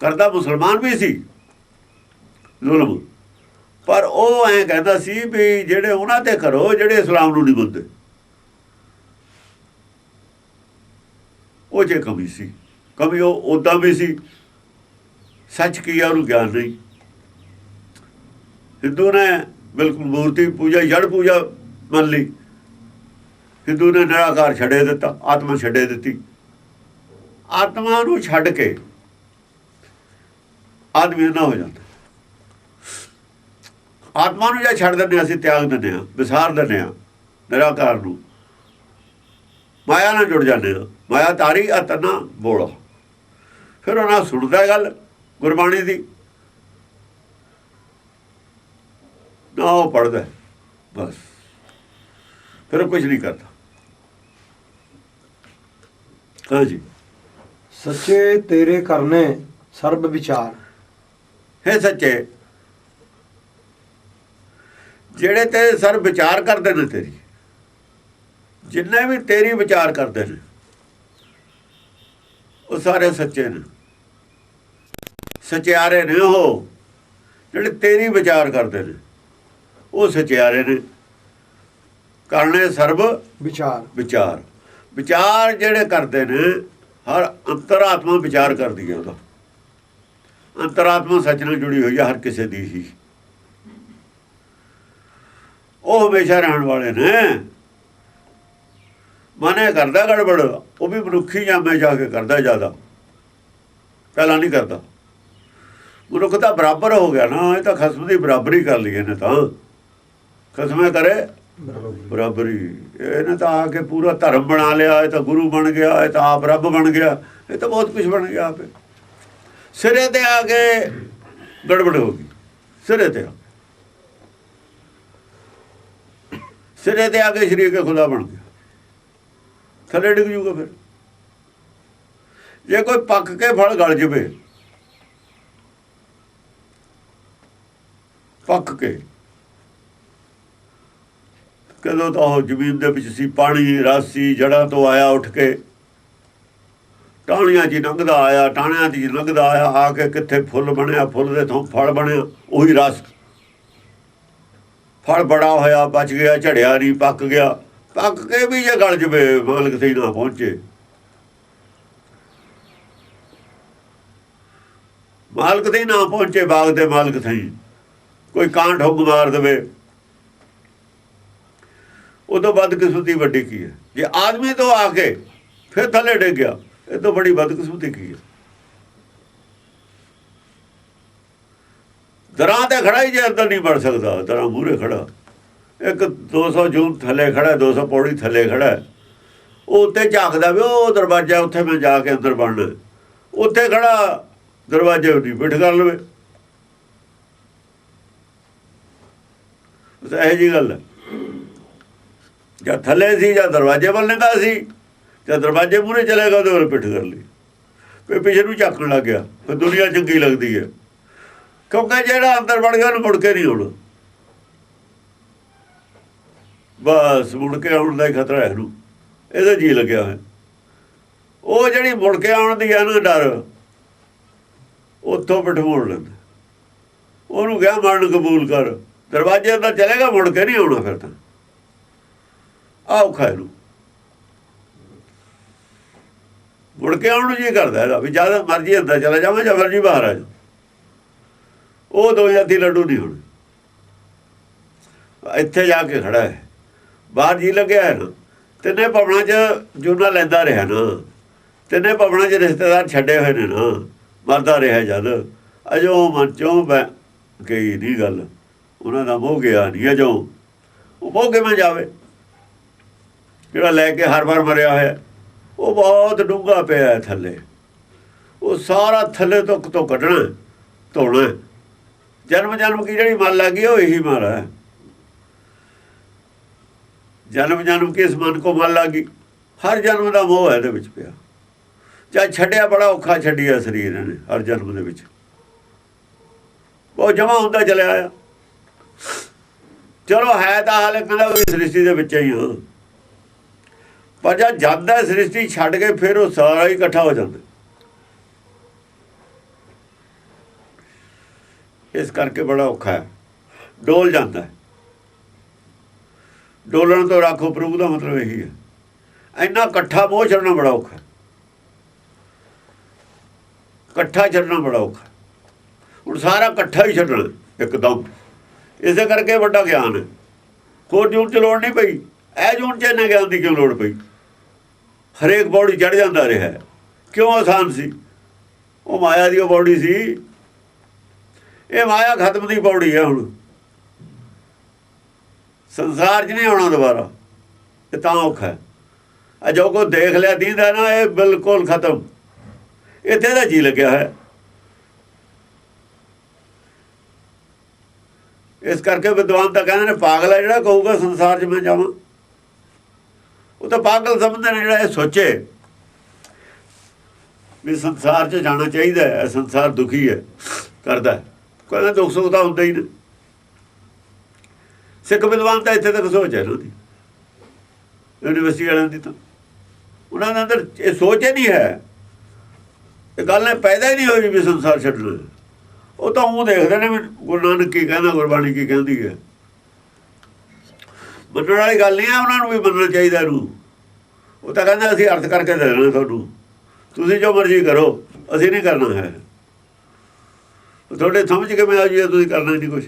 ਕਰਦਾ ਮੁਸਲਮਾਨ ਵੀ ਸੀ। ਜ਼ੁਲਮ। ਪਰ ਉਹ ਐਂ ਕਹਿੰਦਾ ਸੀ ਵੀ ਜਿਹੜੇ ਉਹਨਾਂ ਤੇ ਕਰੋ, ਜਿਹੜੇ ਇਸਲਾਮ ਨੂੰ ਨਹੀਂ ਮੰਨਦੇ ਉਹ ਜੇ ਕਮੀ ਸੀ। ਕਮੀ ਉਹ ਉਦਾਂ ਵੀ ਸੀ। ਸੱਚ ਕੀ ਆ, ਉਹਨੂੰ ਗਿਆਨ ਨਹੀਂ। ਹਿੰਦੂ ਨੇ ਬਿਲਕੁਲ ਮੂਰਤੀ ਪੂਜਾ ਜੜ ਪੂਜਾ ਮੰਨ ਲਈ। ਹਿੰਦੂ ਨੇ ਨਿਰਾਕਾਰ ਛੱਡੇ ਦਿੱਤਾ, ਆਤਮਾ ਛੱਡੇ ਦਿੱਤੀ। ਆਤਮਾ ਨੂੰ ਛੱਡ ਕੇ ਆਦਮੀ ਨਾ ਹੋ ਜਾਂਦਾ। ਆਤਮਾ ਨੂੰ ਜੇ ਛੱਡ ਦਿੰਦੇ ਅਸੀਂ ਤਿਆਗ ਦਿੰਦੇ ਆ ਵਿਸਾਰ ਦਿੰਦੇ ਆ ਨਿਰਾਕਾਰ ਨੂੰ। ਮਾਇਆ ਨਾਲ ਜੁੜ ਜਾਂਦੇ ਆ ਮਾਇਆ ਤਾਰੀ ਅਤਨਾ ਬੋਲਾ। ਫਿਰ ਉਹਨਾਂ ਸੁਣਦਾ ਗੱਲ ਗੁਰਬਾਣੀ ਦੀ। ਨਾ ਉਹ ਪੜਦਾ ਬਸ। ਫਿਰ ਉਹ ਕੁਝ ਨਹੀਂ ਕਰਦਾ। ਹਾਂਜੀ। ਸੱਚੇ ਤੇਰੇ ਕਰਨੇ ਸਰਬ ਵਿਚਾਰ। ਹੈ ਸੱਚੇ। ਜਿਹੜੇ ਤੇ ਸਰ ਵਿਚਾਰ ਕਰਦੇ ਨੇ ਤੇਰੀ ਜਿੰਨੇ ਵੀ ਤੇਰੀ ਵਿਚਾਰ ਕਰਦੇ ਨੇ ਉਹ ਸਾਰੇ ਸੱਚੇ ਨੇ। ਸਚਿਆਰੇ ਨੇ ਉਹ ਜਿਹੜੇ ਤੇਰੀ ਵਿਚਾਰ ਕਰਦੇ ਨੇ ਉਹ ਸਚਿਆਰੇ ਨੇ। ਕਰਨੇ ਸਰਬ ਵਿਚਾਰ। ਵਿਚਾਰ। ਵਿਚਾਰ ਜਿਹੜੇ ਕਰਦੇ ਨੇ ਹਰ ਅੰਤਰਾਤਮਾ ਵਿਚਾਰ ਕਰਦੀ ਹੈ ਉਹਦਾ। ਅੰਤਰਾਤਮਾ ਸੱਚ ਨਾਲ ਜੁੜੀ ਹੋਈ ਹੈ ਹਰ ਕਿਸੇ ਦੀ ਹੀ। ਉਹ ਹਮੇਸ਼ਾ ਰਹਿਣ ਵਾਲੇ ਨੇ। ਮਨੇ ਕਰਦਾ ਗੜਬੜ, ਉਹ ਵੀ ਮਨੁੱਖੀ ਜਾਮੇ ਜਾ ਕੇ ਕਰਦਾ ਜ਼ਿਆਦਾ। ਪਹਿਲਾਂ ਨਹੀਂ ਕਰਦਾ। ਮਨੁੱਖ ਤਾਂ ਬਰਾਬਰ ਹੋ ਗਿਆ ਨਾ, ਇਹ ਤਾਂ ਖਸਮ ਦੀ ਬਰਾਬਰੀ ਕਰ ਲਈ ਇਹਨੇ ਤਾਂ। ਖਸਮੇ ਕਰੇ? ਬਰਾਬਰੀ। ਇਹਨੇ ਤਾਂ ਆ ਕੇ ਪੂਰਾ ਧਰਮ ਬਣਾ ਲਿਆ, ਇਹ ਤਾਂ ਗੁਰੂ ਬਣ ਗਿਆ, ਇਹ ਤਾਂ ਆਪ ਰੱਬ ਬਣ ਗਿਆ, ਇਹ ਤਾਂ ਬਹੁਤ ਕੁਝ ਬਣ ਗਿਆ ਆਪੇ। ਸਿਰੇ ਤੇ ਆ ਕੇ ਗੜਬੜ ਹੋ ਗਈ। ਸਿਰੇ ਤੇ ਆ। ਕੇ। ਸਿਰੇ ਤੇ ਆ ਕੇ ਸ਼ਰੀਰ ਕੇ ਖੁਦਾ ਬਣ ਗਿਆ। ਥੱਲੇ ਡਿੱਗ ਜੂਗਾ ਫਿਰ। ਜੇ ਕੋਈ ਪੱਕ ਕੇ ਫਲ ਗਲ ਜਵੇ, ਪੱਕ ਕੇ, ਕਦੋਂ ਤਾਂ ਉਹ ਜ਼ਮੀਨ ਦੇ ਵਿੱਚ ਸੀ, ਪਾਣੀ, ਰਾਸੀ ਜੜਾਂ ਤੋਂ ਆਇਆ ਉੱਠ ਕੇ। ਟਾਹਣੀਆਂ 'ਚ ਲੰਘਦਾ ਆਇਆ, ਟਾਹਣਿਆਂ 'ਚ ਲੰਘਦਾ ਆਇਆ, ਆ ਕੇ ਕਿੱਥੇ ਫੁੱਲ ਬਣਿਆ, ਫੁੱਲ ਦੇ ਤੋਂ ਫਲ ਬਣਿਆ, ਉਹੀ ਰਸ। ਫਲ ਬੜਾ ਹੋਇਆ, ਬਚ ਗਿਆ, ਝੜਿਆ ਨਹੀਂ, ਪੱਕ ਗਿਆ। ਪੱਕ ਕੇ ਵੀ ਜੇ ਗਲ ਜਵੇ, ਮਾਲਕ ਸਹੀ ਨਾ ਪਹੁੰਚੇ। ਮਾਲਕ ਤੇ ਨਾ ਪਹੁੰਚੇ, ਬਾਗ ਦੇ ਮਾਲਕ ਸਹੀ। ਕੋਈ ਕਾਂ ਠੁੱਗ ਮਾਰ ਦੇਵੇ। ਉਹ ਤੋਂ ਵੱਧ ਕਿਸਮਤੀ ਵੱਡੀ ਕੀ ਹੈ? ਜੇ ਆਦਮੀ ਤੋਂ ਆ ਕੇ ਫਿਰ ਥੱਲੇ ਡਿੱਗ ਗਿਆ। ਇਹ ਤੋਂ ਬੜੀ ਬਦਕਿਸਮਤੀ ਕੀ ਹੈ। ਦਰਾਂ ਤੇ ਖੜਾ ਹੀ ਜੇ ਅੰਦਰ ਨਹੀਂ ਵੜ ਸਕਦਾ, ਦਰਾਂ ਮੂਰੇ ਖੜਾ। ਇੱਕ 200 ਜੂਨ ਥੱਲੇ ਖੜਾ 200 ਪੌੜੀ ਥੱਲੇ ਖੜਾ। ਉਹ ਉੱਤੇ ਝਾਕਦਾ ਵੀ, ਉਹ ਦਰਵਾਜ਼ਾ ਉੱਥੇ ਮੈਂ ਜਾ ਕੇ ਅੰਦਰ ਵੜਨਾ। ਉੱਥੇ ਖੜਾ, ਦਰਵਾਜ਼ੇ ਉੱਤੇ ਪਿੱਠ ਕਰ ਲਵੇ। ਉਹ ਇਹੋ ਜੀ ਗੱਲ ਹੈ। ਜਾਂ ਥੱਲੇ ਸੀ ਜਾਂ ਦਰਵਾਜ਼ੇ ਵੱਲ ਨਿਕਾ ਸੀ। ਜਾਂ ਦਰਵਾਜ਼ੇ ਮੂਹਰੇ ਚਲੇਗਾ ਉਹਦੇ ਵੱਲ ਪਿੱਠ ਕਰ ਲਈ। ਫਿਰ ਪਿੱਛੇ ਨੂੰ ਝਾਕਣ ਲੱਗ ਗਿਆ। ਫਿਰ ਦੁਨੀਆ ਚੰਗੀ ਲੱਗਦੀ ਹੈ। ਕਿਉਂਕਿ ਜਿਹੜਾ ਅੰਦਰ ਵੜ ਗਿਆ ਉਹਨੂੰ ਮੁੜ ਕੇ ਨਹੀਂ ਆਉਣਾ। ਬਸ ਮੁੜ ਕੇ ਆਉਣ ਦਾ ਹੀ ਖਤਰਾ ਹੈ ਇਹਨੂੰ। ਇਹਦਾ ਜੀ ਲੱਗਿਆ ਹੋਇਆ। ਉਹ ਜਿਹੜੀ ਮੁੜ ਕੇ ਆਉਣ ਦੀ ਹੈ ਨਾ ਡਰ, ਉੱਥੋਂ ਬਿਠਾਉਣ ਲੈਂਦਾ। ਉਹਨੂੰ ਗਿਆ ਮਰਨ ਕਬੂਲ ਕਰ। ਦਰਵਾਜ਼ੇ ਅੰਦਰ ਚਲੇਗਾ ਮੁੜ ਕੇ ਨਹੀਂ ਆਉਣਾ ਫਿਰ ਤਾਂ। ਆਓ ਖਾਇ ਨੂੰ ਮੁੜ ਕੇ ਆਉਣ ਨੂੰ ਜੀ ਕਰਦਾ ਹੈਗਾ ਵੀ ਜਦ ਮਰਜ਼ੀ ਅੰਦਰ ਚਲਾ ਜਾਵਾਂ ਜਾਂ ਮਰਜ਼ੀ ਬਾਹਰ ਆ ਜਾ ਉਹ ਦੋ ਜਾਤੀ ਲੱਡੂ ਨਹੀਂ ਹੁਣ। ਇੱਥੇ ਜਾ ਕੇ ਖੜਾ ਹੈ। ਬਾਹਰ ਜੀ ਲੱਗਿਆ ਹੈ ਨਾ। ਤਿੰਨੇ ਭਵਨਾਂ 'ਚ ਜੂਨਾ ਲੈਂਦਾ ਰਿਹਾ ਨਾ। ਤਿੰਨੇ ਭਵਨਾਂ 'ਚ ਰਿਸ਼ਤੇਦਾਰ ਛੱਡੇ ਹੋਏ ਨੇ ਨਾ। ਮਰਦਾ ਰਿਹਾ ਜਦ। ਅਜੋ ਮਨ ਚੋਂ ਬੈ ਗਈ ਨਹੀਂ ਗੱਲ। ਉਹਨਾਂ ਦਾ ਮੋਹ ਗਿਆ ਨਹੀਂ ਅਜੋ। ਉਹ ਮੋਹ ਕਿਵੇਂ ਜਾਵੇ? ਜਿਹੜਾ ਲੈ ਕੇ ਹਰ ਵਾਰ ਮਰਿਆ ਹੋਇਆ। ਉਹ ਬਹੁਤ ਡੂੰਘਾ ਪਿਆ ਹੈ ਥੱਲੇ। ਉਹ ਸਾਰਾ ਥੱਲੇ ਤੋਂ ਤੋਂ ਕੱਢਣਾ, ਧੋਣਾ। ਜਨਮ ਜਨਮ ਕੀ ਜਿਹੜੀ ਮਨ ਲੱਗੀ ਉਹ ਇਹੀ ਮਾਰਾ ਜਨਮ ਜਨਮ ਕੇ ਇਸ ਮਨ ਕੋ ਮਨ ਲੱਗੀ? ਹਰ ਜਨਮ ਦਾ ਮੋਹ ਹੈ ਇਹਦੇ ਵਿੱਚ ਪਿਆ। ਜਾਂ ਛੱਡਿਆ ਬੜਾ ਔਖਾ ਛੱਡਿਆ ਸਰੀਰ ਨੇ ਹਰ ਜਨਮ ਦੇ ਵਿੱਚ। ਉਹ ਜਮਾ ਹੁੰਦਾ ਚਲਿਆ ਆਇਆ ਚਲੋ ਹੈ ਤਾਂ ਹਾਲੇ ਕਹਿੰਦਾ ਵੀ ਸ੍ਰਿਸ਼ਟੀ ਦੇ ਵਿੱਚ ਹੀ ਹਾਂ ਪਰ ਜਦ ਜਾਂਦਾ ਸ੍ਰਿਸ਼ਟੀ ਛੱਡ ਕੇ ਫਿਰ ਉਹ ਸਾਰਾ ਹੀ ਇਕੱਠਾ ਹੋ ਜਾਂਦਾ। ਇਸ ਕਰਕੇ ਬੜਾ ਔਖਾ ਹੈ। ਡੋਲ ਜਾਂਦਾ ਡੋਲਣ ਤੋਂ ਰੱਖੋ ਪ੍ਰਭੂ ਦਾ ਮਤਲਬ ਇਹੀ ਹੈ। ਇੰਨਾ ਇਕੱਠਾ ਮੋਹ ਛੱਡਣਾ ਬੜਾ ਔਖਾ ਇਕੱਠਾ ਛੱਡਣਾ ਬੜਾ ਔਖਾ ਹੁਣ ਸਾਰਾ ਇਕੱਠਾ ਹੀ ਛੱਡਣਾ ਇੱਕਦਮ। ਇਸੇ ਕਰਕੇ ਵੱਡਾ ਗਿਆਨ ਹੈ। ਹੋਰ ਜੂਨ ਚ ਲੋੜ ਨਹੀਂ ਪਈ। ਇਹ ਜੂਨ ਚ ਇਹਨੇ ਗਿਆਨ ਦੀ ਕਿਉਂ ਲੋੜ ਪਈ? ਹਰੇਕ ਬੌੜੀ ਚੜ ਜਾਂਦਾ ਰਿਹਾ। ਕਿਉਂ ਆਸਾਨ ਸੀ? ਉਹ ਮਾਇਆ ਦੀ ਉਹ ਬੌੜੀ ਸੀ। ਇਹ ਮਾਇਆ ਖਤਮ ਦੀ ਬੌੜੀ ਹੈ ਹੁਣ। ਸੰਸਾਰ 'ਚ ਨਹੀਂ ਆਉਣਾ ਦੁਬਾਰਾ। ਇਹ ਤਾਂ ਔਖਾ ਹੈ। ਆ ਜੋ ਕੋ ਦੇਖ ਲਿਆ ਦੀਦਾ ਨਾ, ਇਹ ਬਿਲਕੁਲ ਖਤਮ। ਇੱਥੇ ਦਾ ਜੀ ਲੱਗਿਆ ਹੈ ਇਸ ਕਰਕੇ ਵਿਦਵਾਨ ਤਾਂ ਕਹਿੰਦੇ ਨੇ, ਪਾਗਲ ਹੈ ਜਿਹੜਾ ਕਹੂਗਾ ਸੰਸਾਰ 'ਚ ਮੈਂ ਜਾਵਾਂ। ਉਹ ਤਾਂ ਪਾਗਲ ਸਮਝਦੇ ਨੇ ਜਿਹੜਾ ਇਹ ਸੋਚੇ। ਵੀ ਸੰਸਾਰ 'ਚ ਜਾਣਾ ਚਾਹੀਦਾ ਹੈ, ਸੰਸਾਰ ਦੁਖੀ ਹੈ, ਕਰਦਾ ਕਹਿੰਦਾ ਦੁੱਖ ਸੁੱਖ ਤਾਂ ਹੁੰਦਾ ਹੀ ਨਹੀਂ ਸਿੱਖ ਵਿਦਵਾਨ ਤਾਂ ਇੱਥੇ ਤੱਕ ਸੋਚ ਹੈ ਇਹਨਾਂ ਦੀ ਯੂਨੀਵਰਸਿਟੀ ਵਾਲਿਆਂ ਦੀ ਤਾਂ। ਉਹਨਾਂ ਦੇ ਅੰਦਰ ਇਹ ਸੋਚ ਹੀ ਨਹੀਂ ਹੈ। ਇਹ ਗੱਲ ਨੇ ਪੈਦਾ ਹੀ ਨਹੀਂ ਹੋਈ ਵੀ ਸੰਸਾਰ ਛੱਡਣਾ ਹੈ। ਉਹ ਤਾਂ ਉਹ ਦੇਖਦੇ ਨੇ ਵੀ ਗੁਰੂ ਨਾਨਕ ਕੀ ਕਹਿੰਦਾ, ਗੁਰਬਾਣੀ ਕੀ ਕਹਿੰਦੀ ਹੈ। ਮੰਨਣ ਵਾਲੀ ਗੱਲ ਨਹੀਂ ਹੈ ਉਹਨਾਂ ਨੂੰ ਵੀ ਮੰਨਣਾ ਚਾਹੀਦਾ ਇਹਨੂੰ। ਉਹ ਤਾਂ ਕਹਿੰਦਾ ਅਸੀਂ ਅਰਥ ਕਰਕੇ ਦੇ ਦੇਣਾ ਤੁਹਾਨੂੰ। ਤੁਸੀਂ ਜੋ ਮਰਜ਼ੀ ਕਰੋ, ਅਸੀਂ ਨਹੀਂ ਕਰਨਾ ਹੈ। ਤੁਹਾਡੇ ਸਮਝ ਕੇ ਮੈਂ ਆ ਜੀ ਤੁਸੀਂ ਕਰਨਾ ਨਹੀਂ ਕੁਝ